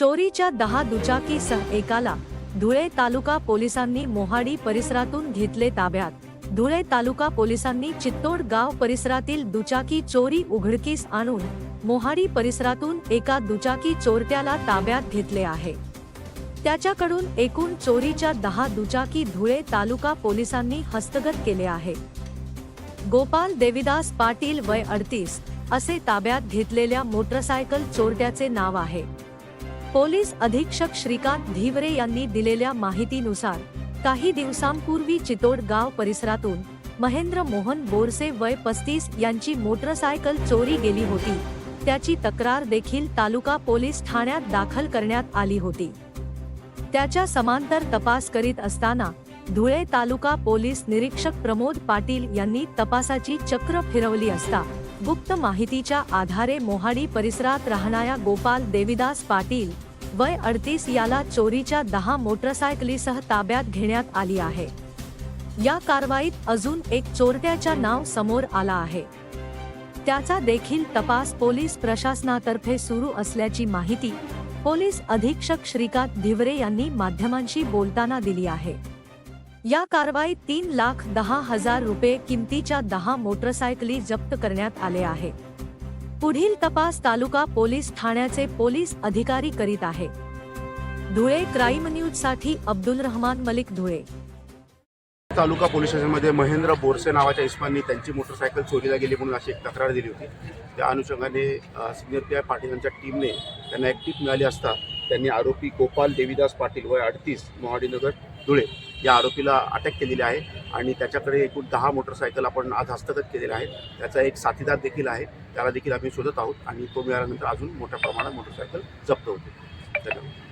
चोरीच्या दहा दुचाकीसह एकाला धुळे तालुका पोलिसांनी मोहाडी परिसरातून घेतले ताब्यात. धुळे तालुका पोलिसांनी चित्तोड गाव परिसरातील दुचाकी चोरी उघडकीस आणून मोहाडी परिसरातून एका दुचाकी चोरट्याला ताब्यात घेतले आहे. त्याच्याकडून एकूण चोरीच्या दहा दुचाकी धुळे तालुका पोलिसांनी हस्तगत केले आहे. गोपाल देविदास पाटील वय अडतीस असे ताब्यात घेतलेल्या मोटरसायकल चोरट्याचे नाव आहे. पोलीस अधीक्षक श्रीकांत धिवरे यांनी दिलेल्या माहितीनुसार काही दिवसांपूर्वी चितोड गाव परिसरातून महेंद्र मोहन बोरसे वय पस्तीस यांची मोटरसायकल चोरी गेली होती. त्याची तक्रार देखील तालुका पोलीस ठाण्यात दाखल करण्यात आली होती. त्याच्या समांतर तपास करीत असताना धुळे तालुका पोलीस निरीक्षक प्रमोद पाटील यांनी तपासाची चक्र फिरवली असता गुप्त माहितीच्या आधारे मोहाडी परिसरात राहणाऱ्या गोपाल देविदास पाटील वय अडतीस याला चोरीच्या दहा मोटरसायकलीसह ताब्यात घेण्यात आली आहे. या कारवाईत अजून एक चोरट्याच्या नाव समोर आला आहे. त्याचा देखील तपास पोलीस प्रशासनातर्फे सुरू असल्याची माहिती पोलीस अधीक्षक श्रीकांत धिवरे यांनी माध्यमांशी बोलताना दिली आहे. या कारवाईत तीन लाख दहा हजार रुपये किमतीच्या दहा मोटरसायकली जप्त करण्यात आले आहे. पुढील तपास तालुका पोलीस ठाण्याचे पोलीस अधिकारी करीत आहे. धुळे क्राईम न्यूजसाठी अब्दुल रहमान मलिक धुळे. तालुका पोलीस स्टेशनमध्ये महेंद्र बोरसे नावाच्या इस्माननी त्यांची मोटरसायकल चोरीला गेली म्हणून अशी एक तक्रार दिली होती. त्या अनुषंगाने सिनियर पी आय पाटील यांच्या टीमने त्यांना एक टीप मिळाली असता त्यांनी आरोपी गोपाल देवीदास पाटील वय अडतीस मोहाडीनगर धुळे. या आरोपीला अटक केलेली आहे आणि त्याच्याकडे एकूण दहा मोटरसायकल आपण आज हस्तगत केलेल्या आहेत. त्याचा एक साथीदार देखील आहे. त्याला देखील आम्ही शोधत आहोत आणि तो मिळाल्यानंतर अजून मोठ्या प्रमाणात मोटरसायकल जप्त होते धन्यवाद.